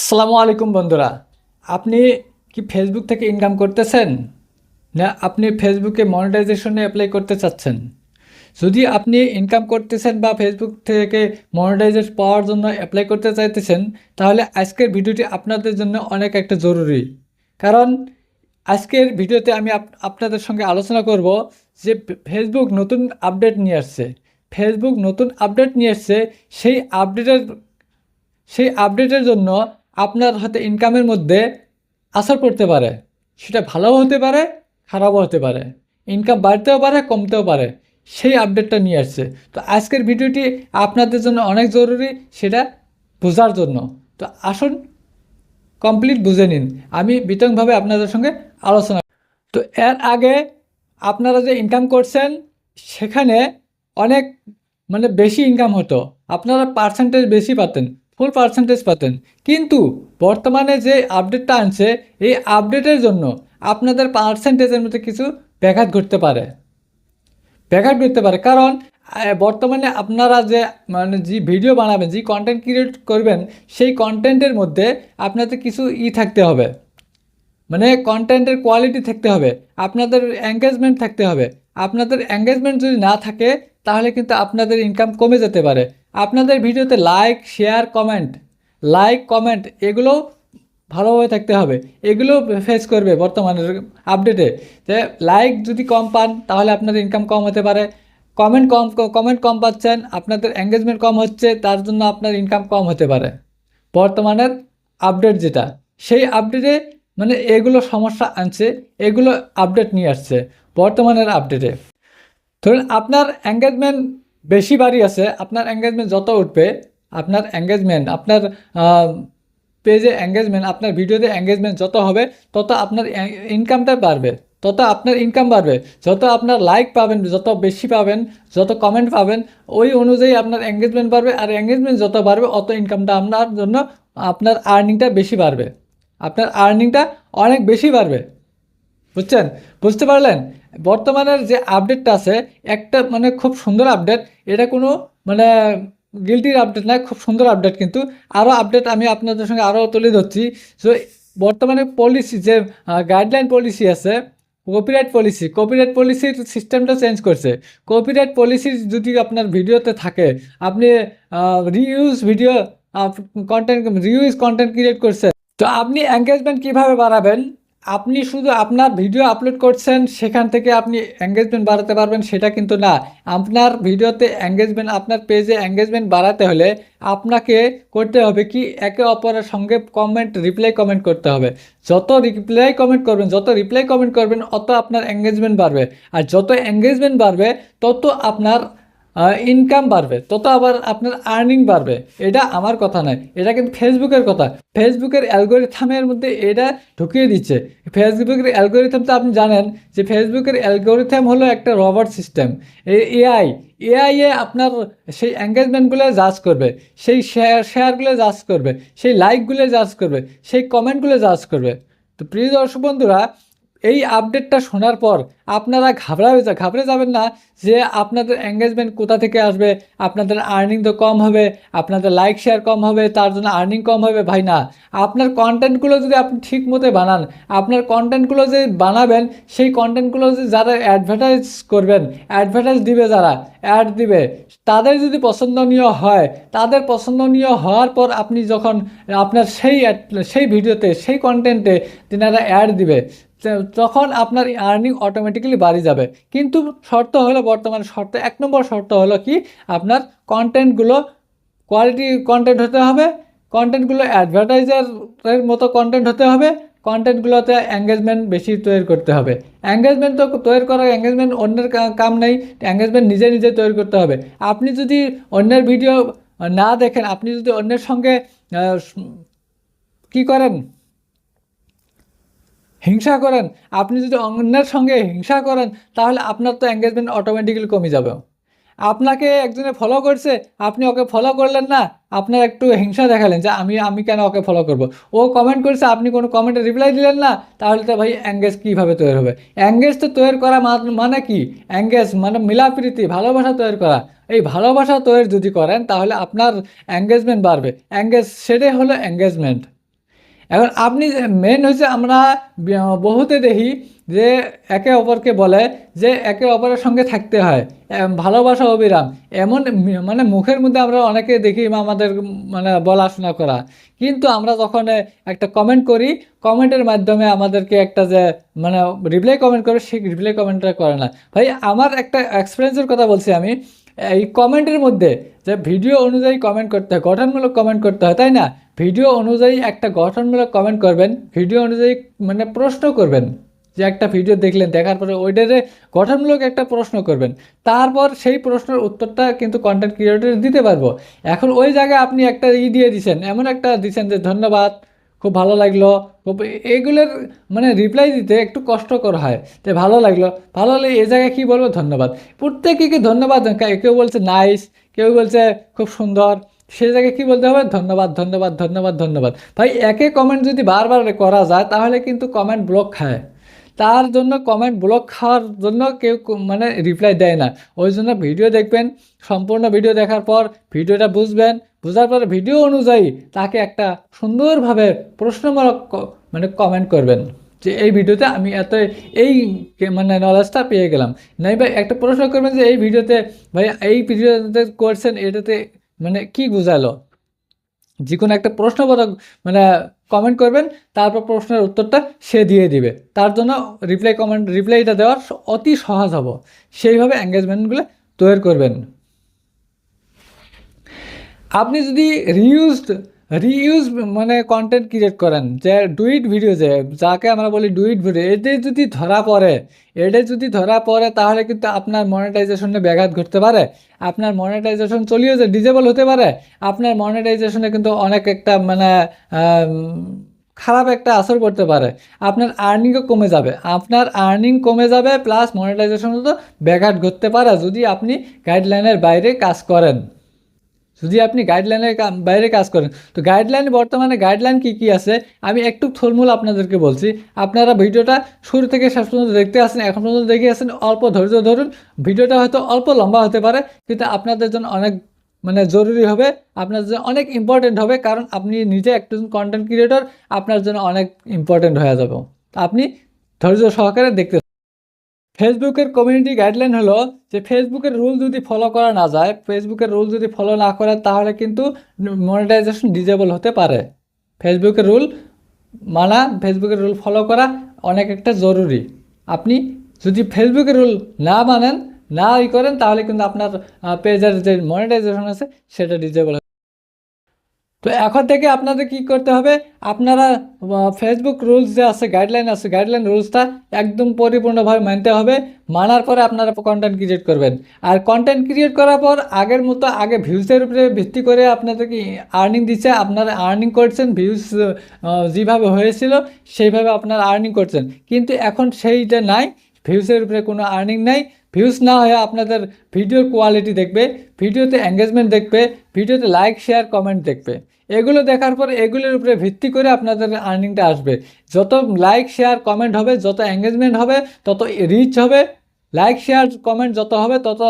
আসসালামু আলাইকুম বন্ধুরা। আপনি কি ফেসবুক থেকে ইনকাম করতেছেন? না, আপনি ফেসবুকে মনিটাইজেশনে অ্যাপ্লাই করতে চাচ্ছেন? যদি আপনি ইনকাম করতেছেন বা ফেসবুক থেকে মনিটাইজেশন পাওয়ার জন্য অ্যাপ্লাই করতে চাইতেছেন, তাহলে আজকের ভিডিওটি আপনাদের জন্য অনেক একটা জরুরি। কারণ আজকের ভিডিওতে আমি আপ- আপনাদের সঙ্গে আলোচনা করব যে ফেসবুক নতুন আপডেট নিয়ে আসছে। ফেসবুক নতুন আপডেট নিয়ে আসছে, সেই আপডেটের সেই আপডেটের জন্য আপনার হাতে ইনকামের মধ্যে আসর পড়তে পারে, সেটা ভালোও হতে পারে, খারাপও হতে পারে। ইনকাম বাড়তেও পারে, কমতেও পারে। সেই আপডেটটা নিয়ে আসছে। তো আজকের ভিডিওটি আপনাদের জন্য অনেক জরুরি, সেটা বোঝার জন্য। তো আসুন কমপ্লিট বুঝে নিন। আমি বিতংভাবে আপনাদের সঙ্গে আলোচনা তো এর আগে আপনারা যে ইনকাম করছেন, সেখানে অনেক মানে বেশি ইনকাম হতো। আপনারা পার্সেন্টেজ বেশি পাতেন। ফুল পার্সেন্টেজ পাতেন। কিন্তু বর্তমানে যে আপডেটটা আনছে, এই আপডেটের জন্য আপনাদের পার্সেন্টেজের মধ্যে কিছু ব্যাঘাত ঘটতে পারে। ব্যাঘাত ঘটতে পারে। কারণ বর্তমানে আপনারা যে মানে যে ভিডিও বানাবেন, যে কন্টেন্ট ক্রিয়েট করবেন, সেই কন্টেন্টের মধ্যে আপনাদের কিছু ই থাকতে হবে। মানে কন্টেন্টের কোয়ালিটি থাকতে হবে। আপনাদের এঙ্গেজমেন্ট থাকতে হবে। আপনাদের এঙ্গেজমেন্ট যদি না থাকে, তাহলে কিন্তু আপনাদের ইনকাম কমে যেতে পারে। আপনাদের ভিডিওতে like share comment like comment এগুলো ভালোভাবে থাকতে হবে। এগুলো ফেস করবে বর্তমানের আপডেটে যে লাইক যদি কম পান, তাহলে আপনাদের ইনকাম কম হতে পারে। কমেন্ট কম কমেন্ট কম পাচ্ছেন, আপনাদের এঙ্গেজমেন্ট কম হচ্ছে, তার জন্য আপনার ইনকাম কম হতে পারে। বর্তমানের আপডেট যেটা, সেই আপডেটে মানে এগুলো সমস্যা আনছে, এগুলো আপডেট নিয়ে আসছে বর্তমানের আপডেটে ধরুন আপনার এঙ্গেজমেন্ট বেশি বাড়ি আছে, আপনার এঙ্গেজমেন্ট যত উঠবে, আপনার এঙ্গেজমেন্ট আপনার পেজে এঙ্গেজমেন্ট আপনার ভিডিওতে এঙ্গেজমেন্ট যত হবে, তত আপনার ইনকামটা বাড়বে। তত আপনার ইনকাম বাড়বে। যত আপনার লাইক পাবেন, যত বেশি পাবেন, যত কমেন্ট পাবেন, ওই অনুযায়ী আপনার এঙ্গেজমেন্ট বাড়বে, আর এঙ্গেজমেন্ট যত বাড়বে, অত ইনকামটা আপনার জন্য আপনার আর্নিংটা বেশি বাড়বে। আপনার আর্নিংটা অনেক বেশি বাড়বে। বুঝছেন? বুঝতে পারলেন? বর্তমানের যে আপডেটটা আছে, একটা মানে খুব সুন্দর আপডেট এটা কোনো মানে গিলটির আপডেট না, খুব সুন্দর আপডেট কিন্তু। আরও আপডেট আমি আপনাদের সঙ্গে আরও তুলে ধরছি। সো বর্তমানে পলিসি যে গাইডলাইন পলিসি আছে কপিরাইট পলিসি কপিরাইট পলিসির সিস্টেমটা চেঞ্জ করছে। কপিরাইট পলিসি যদি আপনার ভিডিওতে থাকে, আপনি reuse video content reuse content create করছে। তো আপনি এঙ্গেজমেন্ট কীভাবে বাড়াবেন? আপনি শুধু আপনার ভিডিও আপলোড করছেন, সেখান থেকে আপনি এঙ্গেজমেন্ট বাড়াতে পারবেন, সেটা কিন্তু না। আপনার ভিডিওতে এঙ্গেজমেন্ট আপনার পেজে এঙ্গেজমেন্ট বাড়াতে হলে আপনাকে করতে হবে কি, একে অপরের সঙ্গে কমেন্ট রিপ্লাই কমেন্ট করতে হবে। যত রিপ্লাই কমেন্ট করবেন, যত রিপ্লাই কমেন্ট করবেন, অত আপনার এঙ্গেজমেন্ট বাড়বে। আর যত এঙ্গেজমেন্ট বাড়বে, তত আপনার ইনকাম বাড়বে তত আবার আপনার আর্নিং বাড়বে। এটা আমার কথা নয়, এটা কিন্তু ফেসবুকের কথা। ফেসবুকের অ্যালগোরিথামের মধ্যে এটা ঢুকিয়ে দিচ্ছে। ফেসবুকের অ্যালগোরিথাম তো আপনি জানেন যে ফেসবুকের অ্যালগোরিথাম হলো একটা রবার্ট সিস্টেম। এআই এআই এ আপনার সেই এঙ্গেজমেন্টগুলো জাজ করবে, সেই শেয়ার শেয়ারগুলো জাজ করবে, সেই লাইকগুলো জাজ করবে, সেই কমেন্টগুলো জাজ করবে। তো প্রিয় দর্শক বন্ধুরা এই আপডেটটা শোনার পর আপনারা ঘাবড়াবে যা ঘাবড়ে যাবেন না যে আপনাদের এঙ্গেজমেন্ট কোথা থেকে আসবে, আপনাদের আর্নিং তো কম হবে, আপনাদের লাইক শেয়ার কম হবে, তার জন্য আর্নিং কম হবে, ভাই না। আপনার কন্টেন্টগুলো যদি আপনি ঠিক মতো বানান, আপনার কন্টেন্টগুলো যে বানাবেন, সেই কন্টেন্টগুলো যে যারা অ্যাডভার্টাইজ করবেন অ্যাডভার্টাইজ দিবে যারা অ্যাড দিবে, তাদের যদি পছন্দনীয় হয়, তাদের পছন্দনীয় হওয়ার পর আপনি যখন আপনার সেই সেই ভিডিওতে সেই কন্টেন্টে তিনারা অ্যাড দিবে তখন আপনার আর্নিং অটোমেটিক্যালি বাড়ি যাবে। কিন্তু শর্ত হলো বর্তমানে শর্ত, এক নম্বর শর্ত হলো কি? আপনার কন্টেন্টগুলো কোয়ালিটি কন্টেন্ট হতে হবে কন্টেন্টগুলো অ্যাডভার্টাইজারের মতো কন্টেন্ট হতে হবে কন্টেন্টগুলোতে এঙ্গেজমেন্ট বেশি তৈরি করতে হবে। এঙ্গেজমেন্ট তো তৈরি করা এঙ্গেজমেন্ট অন্যের কাম নেই এঙ্গেজমেন্ট নিজে নিজে তৈরি করতে হবে। আপনি যদি অন্যের ভিডিও না দেখেন, আপনি যদি অন্যের সঙ্গে কি করেন? হিংসা করেন। আপনি যদি অন্যের সঙ্গে হিংসা করেন, তাহলে আপনার তো এঙ্গেজমেন্ট অটোমেটিক্যালি কমে যাবে। আপনাকে একজনে ফলো করছে, আপনি ওকে ফলো করলেন না, আপনার একটু হিংসা দেখালেন যে আমি আমি কেন ওকে ফলো করব? ও কমেন্ট করছে, আপনি কোনো কমেন্টে রিপ্লাই দিলেন না, তাহলে তো ভাই অ্যাঙ্গেজ কীভাবে তৈরি হবে? অ্যাঙ্গেজ তো তৈরি করা মানে কি? অ্যাঙ্গেজ মানে মিলাপ্রীতি, ভালোবাসা তৈরি করা। এই ভালোবাসা তৈরি যদি করেন, তাহলে আপনার অ্যাঙ্গেজমেন্ট বাড়বে। অ্যাঙ্গেজ সেটাই হলো এঙ্গেজমেন্ট এখন আপনি মেন হচ্ছে আমরা বহুতে দেখি যে একে অপরকে বলে যে একে অপরের সঙ্গে থাকতে হয় ভালোবাসা, অবিরাম। এমন মানে মুখের মধ্যে আমরা অনেকে দেখি আমাদের মানে বলাশোনা করা। কিন্তু আমরা যখন একটা কমেন্ট করি কমেন্টের মাধ্যমে আমাদেরকে একটা যে মানে রিপ্লাই কমেন্ট করে, সেই রিপ্লাই কমেন্টটা করে না। ভাই, আমার একটা এক্সপিরিয়েন্সের কথা বলছি আমি। এই কমেন্টের মধ্যে যে ভিডিও অনুযায়ী কমেন্ট করতে হয়, গঠনমূলক কমেন্ট করতে হয়, তাই না? ভিডিও অনুযায়ী একটা গঠনমূলক কমেন্ট করবেন, ভিডিও অনুযায়ী মানে প্রশ্ন করবেন, যে একটা ভিডিও দেখলেন, দেখার পরে ওইটারে গঠনমূলক একটা প্রশ্ন করবেন, তারপর সেই প্রশ্নের উত্তরটা কিন্তু কন্টেন্ট ক্রিয়েটর দিতে পারব। এখন ওই জায়গায় আপনি একটা ই দিয়ে দিছেন, এমন একটা দিছেন যে ধন্যবাদ খুব ভালো লাগল। এইগুলোর মানে রিপ্লাই দিতে একটু কষ্টকর হয় যে ভালো লাগল। ভালো লাগলে এই জায়গায় কী বলব? ধন্যবাদ। প্রত্যেকে ধন্যবাদ। কেউ বলছে নাইস কেউ বলছে খুব সুন্দর। সে জায়গায় কী বলতে হবে? ধন্যবাদ ধন্যবাদ ধন্যবাদ ধন্যবাদ। ভাই, একে কমেন্ট যদি বারবার করা যায়, তাহলে কিন্তু কমেন্ট ব্লক খায়। তার জন্য কমেন্ট ব্লক খাওয়ার জন্য কেউ মানে রিপ্লাই দেয় না। ওই জন্য ভিডিও দেখবেন, সম্পূর্ণ ভিডিও দেখার পর ভিডিওটা বুঝবেন বোঝার পরে ভিডিও অনুযায়ী তাকে একটা সুন্দরভাবে প্রশ্নমূলক মানে কমেন্ট করবেন যে এই ভিডিওতে আমি এত এই মানে নলেজটা পেয়ে গেলাম। নাই ভাই একটা প্রশ্ন করবেন যে এই ভিডিওতে ভাই এই ভিডিওতে করছেন, এটাতে মানে কি বোঝালো? যে কোনো একটা প্রশ্নবোধক মানে কমেন্ট করবেন, তারপর প্রশ্নের উত্তরটা সে দিয়ে দিবে। তার জন্য রিপ্লাই কমেন্ট রিপ্লাইটা দেওয়ার অতি সহজ হব। সেইভাবে এঙ্গেজমেন্টগুলো তৈরি করবেন। আপনি যদি রিউজড রিউজ মানে কন্টেন্ট ক্রিয়েট করেন, যে ডুইট ভিডিও যে, যাকে আমরা বলি ডুইট ভিডিও এটাই যদি ধরা পড়ে এটা যদি ধরা পড়ে, তাহলে কিন্তু আপনার মনিটাইজেশনে ব্যাঘাত ঘটতে পারে। আপনার মনিটাইজেশন চলিয়ে যে ডিজেবল হতে পারে, আপনার মনিটাইজেশনে কিন্তু অনেক একটা মানে খারাপ একটা আসর করতে পারে। আপনার আর্নিংও কমে যাবে। আপনার আর্নিং কমে যাবে প্লাস মনিটাইজেশন তো ব্যাঘাত ঘটতে পারে, যদি আপনি গাইডলাইনের বাইরে কাজ করেন। যদি আপনি গাইডলাইনের বাইরে কাজ করেন, তো গাইডলাইন বর্তমানে গাইডলাইন কি কি আছে? আমি একটু থলমূল আপনাদেরকে বলছি। আপনারা ভিডিওটা শুরু থেকে শেষ পর্যন্ত দেখতে আসেন, এখন পর্যন্ত দেখে আসেন, অল্প ধৈর্য ধরুন। ভিডিওটা হয়তো অল্প লম্বা হতে পারে, কিন্তু আপনাদের জন্য অনেক মানে জরুরি হবে আপনার জন্য অনেক ইম্পর্টেন্ট হবে, কারণ আপনি নিজে একজন কন্টেন্ট ক্রিয়েটর আপনার জন্য অনেক ইম্পর্টেন্ট হয়ে যাবে। আপনি ধৈর্য সহকারে দেখতে ফেসবুকের কমিউনিটি গাইডলাইন হলো যে ফেসবুকের রুল যদি ফলো করা না যায় ফেসবুকের রুল যদি ফলো না করে, তাহলে কিন্তু মনিটাইজেশন ডিজেবল হতে পারে। ফেসবুকের রুল মানা ফেসবুকের রুল ফলো করা অনেক একটা জরুরি। আপনি যদি ফেসবুকের রুল না মানেন, না ই করেন, তাহলে কিন্তু আপনার পেজের যে মনিটাইজেশন আছে, সেটা ডিজেবল তো এখন থেকে আপনাদের কি করতে হবে? আপনারা ফেসবুক রুলস যে আছে গাইডলাইন আছে গাইডলাইন রুলসটা একদম পরিপূর্ণভাবে মানতে হবে। মানার পরে আপনারা কন্টেন্ট ক্রিয়েট করবেন। আর কন্টেন্ট ক্রিয়েট করার পর আগের মতো আগে ভিউজের উপরে ভিত্তি করে আপনাদেরকে আর্নিং দিচ্ছে। আপনারা আর্নিং করছেন ভিউজ যেভাবে হয়েছিল সেইভাবে আপনারা আর্নিং করছেন। কিন্তু এখন সেইটা নাই ভিউসের উপরে কোনো আর্নিং নাই। ভিউজ না হয়ে আপনাদের ভিডিওর কোয়ালিটি দেখবে ভিডিওতে এঙ্গেজমেন্ট দেখবে ভিডিওতে লাইক শেয়ার কমেন্ট দেখবে। এগুলো দেখার পর এগুলোর উপরে ভিত্তি করে আপনাদের আর্নিংটা আসবে। যত লাইক শেয়ার কমেন্ট হবে, যত এঙ্গেজমেন্ট হবে, তত রিচ হবে। লাইক শেয়ার কমেন্ট যত হবে, তত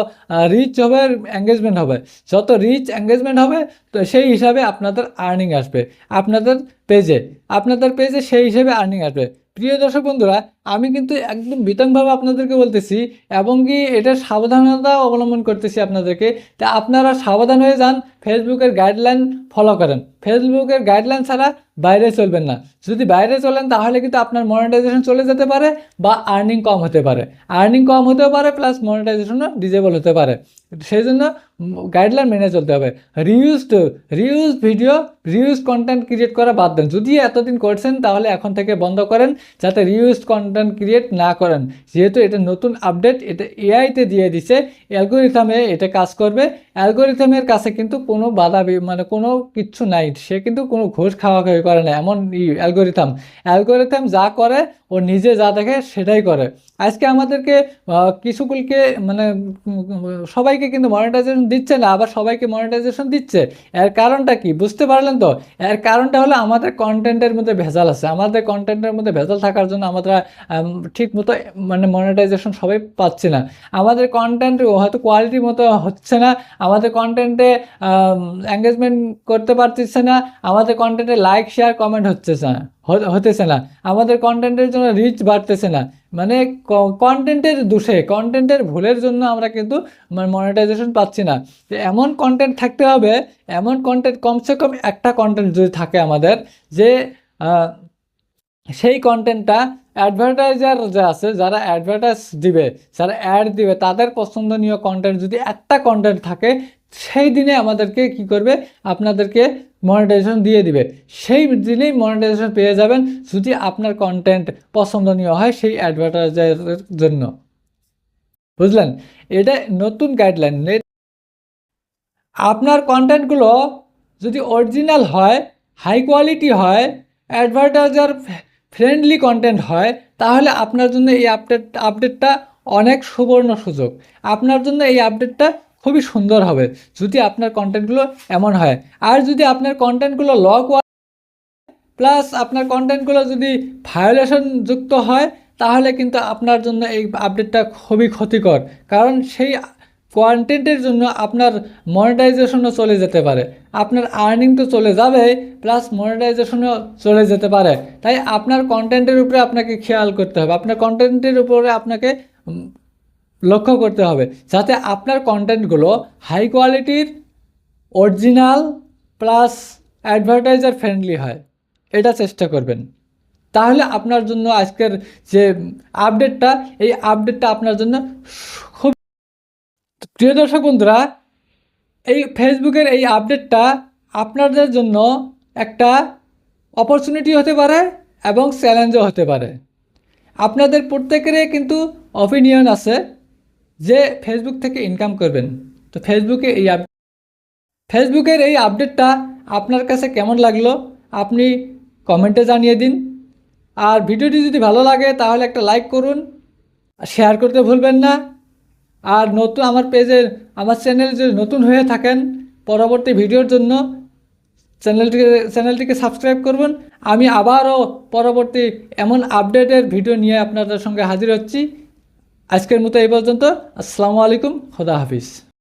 রিচ হবে এঙ্গেজমেন্ট হবে। যত রিচ এঙ্গেজমেন্ট হবে, তো সেই হিসাবে আপনাদের আর্নিং আসবে। আপনাদের পেজে আপনাদের পেজে সেই হিসেবে আর্নিং আসবে। প্রিয় দর্শক বন্ধুরা আমি কিন্তু একদম বিতংভাবে আপনাদেরকে বলতেছি, এবং কি এটা সাবধানতা অবলম্বন করতেছি আপনাদেরকে। তা আপনারা সাবধান হয়ে যান, ফেসবুকের গাইডলাইন ফলো করেন। ফেসবুকের গাইডলাইন ছাড়া বাইরে চলবেন না। যদি বাইরে চলেন, তাহলে কিন্তু আপনার মনিটাইজেশন চলে যেতে পারে বা আর্নিং কম হতে পারে। আর্নিং কম হতেও পারে প্লাস মনিটাইজেশনও ডিজেবল হতে পারে। সেই জন্য গাইডলাইন মেনে চলতে হবে। Reused reuse video reuse content create করা বাদ দেন। যদি এতদিন করছেন, তাহলে এখন থেকে বন্ধ করেন, যাতে রিউজ কন্টেন্ট ক্রিয়েট না করেন। যেহেতু এটা নতুন আপডেট এটা এআইতে দিয়ে দিছে অ্যালগোরিথামে এটা কাজ করবে। অ্যালগোরিথামের কাছে কিন্তু কোনো বাধা মানে কোনো কিচ্ছু নাই। সে কিন্তু কোনো ঘোষ খাওয়া খাওয়া করে না, এমন ই অ্যালগোরিথাম অ্যালগোরিথাম যা করে ও নিজে যা দেখে সেটাই করে। আজকে আমাদেরকে কিছুগুলোকে মানে সবাইকে কিন্তু মনিটাইজেশন দিচ্ছে না, আবার সবাইকে মনিটাইজেশন দিচ্ছে। এর কারণটা কি? বুঝতে পারলেন তো? এর কারণটা হলো আমাদের কন্টেন্টের মধ্যে ভেজাল আছে। আমাদের কন্টেন্টের মধ্যে ভেজাল থাকার জন্য আমরা ঠিক মতো মানে মনিটাইজেশন সবাই পাচ্ছি না। আমাদের কন্টেন্ট হয়তো কোয়ালিটি মতো হচ্ছে না। আমাদের কন্টেন্টে এঙ্গেজমেন্ট করতে পারতেছে না। আমাদের কন্টেন্টে লাইক শেয়ার কমেন্ট হচ্ছে না। হতেছে না। আমাদের কন্টেন্টের জন্য রিচ বাড়তেছে না। মানে কন্টেন্টের দোষে কন্টেন্টের ভুলের জন্য আমরা কিন্তু মনিটাইজেশন পাচ্ছি না। এমন কন্টেন্ট থাকতে হবে, এমন কন্টেন্ট কমসে কম একটা কন্টেন্ট যদি থাকে আমাদের, যে সেই কন্টেন্টটা অ্যাডভার্টাইজার যে আছে, যারা অ্যাডভার্টাইজ দিবে, যারা অ্যাড দিবে, তাদের পছন্দনীয় কন্টেন্ট যদি একটা কন্টেন্ট থাকে, সেই দিনে আমাদেরকে কি করবে? আপনাদেরকে মনিটাইজেশন দিয়ে দিবে। সেই দিনেই মনিটাইজেশন পেয়ে যাবেন যদি আপনার কন্টেন্ট পছন্দনীয় হয় সেই অ্যাডভার্টাইজারের জন্য। বুঝলেন? এটা নতুন গাইডলাইন আপনার কন্টেন্টগুলো যদি অরিজিনাল হয় হাই কোয়ালিটি হয় অ্যাডভার্টাইজার ফ্রেন্ডলি কন্টেন্ট হয়, তাহলে আপনার জন্য এই আপডেট আপডেটটা অনেক সুবর্ণ সুযোগ। আপনার জন্য এই আপডেটটা খুবই সুন্দর হবে যদি আপনার কন্টেন্টগুলো এমন হয়। আর যদি আপনার কন্টেন্টগুলো ল প্লাস আপনার কন্টেন্টগুলো যদি ভায়োলেশন যুক্ত হয়, তাহলে কিন্তু আপনার জন্য এই আপডেটটা খুবই ক্ষতিকর। কারণ সেই কন্টেন্টের জন্য আপনার মনিটাইজেশনও চলে যেতে পারে। আপনার আর্নিং তো চলে যাবে প্লাস মনিটাইজেশনও চলে যেতে পারে। তাই আপনার কন্টেন্টের উপরে আপনাকে খেয়াল করতে হবে। আপনার কন্টেন্টের উপরে আপনাকে লক্ষ্য করতে হবে যাতে আপনার কন্টেন্টগুলো হাই কোয়ালিটির অরিজিনাল প্লাস অ্যাডভার্টাইজার ফ্রেন্ডলি হয়। এটা চেষ্টা করবেন। তাহলে আপনার জন্য আজকের যে আপডেটটা এই আপডেটটা আপনার জন্য খুব প্রিয় দর্শক বন্ধুরা, এই ফেসবুকের এই আপডেটটা আপনাদের জন্য একটা অপরচুনিটি হতে পারে এবং চ্যালেঞ্জও হতে পারে। আপনাদের প্রত্যেকেরই কিন্তু অপিনিয়ন আছে। যে ফেসবুক থেকে ইনকাম করবেন, তো ফেসবুকে এই আপ ফেসবুকের এই আপডেটটা আপনার কাছে কেমন লাগল? আপনি কমেন্টে জানিয়ে দিন। আর ভিডিওটি যদি ভালো লাগে, তাহলে একটা লাইক করুন। শেয়ার করতে ভুলবেন না। আর নতুন আমার পেজের আমার চ্যানেল যদি নতুন হয়ে থাকেন, পরবর্তী ভিডিওর জন্য চ্যানেলটিকে চ্যানেলটিকে সাবস্ক্রাইব করবেন আমি আবারও পরবর্তী এমন আপডেটের ভিডিও নিয়ে আপনাদের সঙ্গে হাজির হচ্ছি। আজকের মতো এই পর্যন্ত। আসসালামু আলাইকুম খোদা হাফিজ।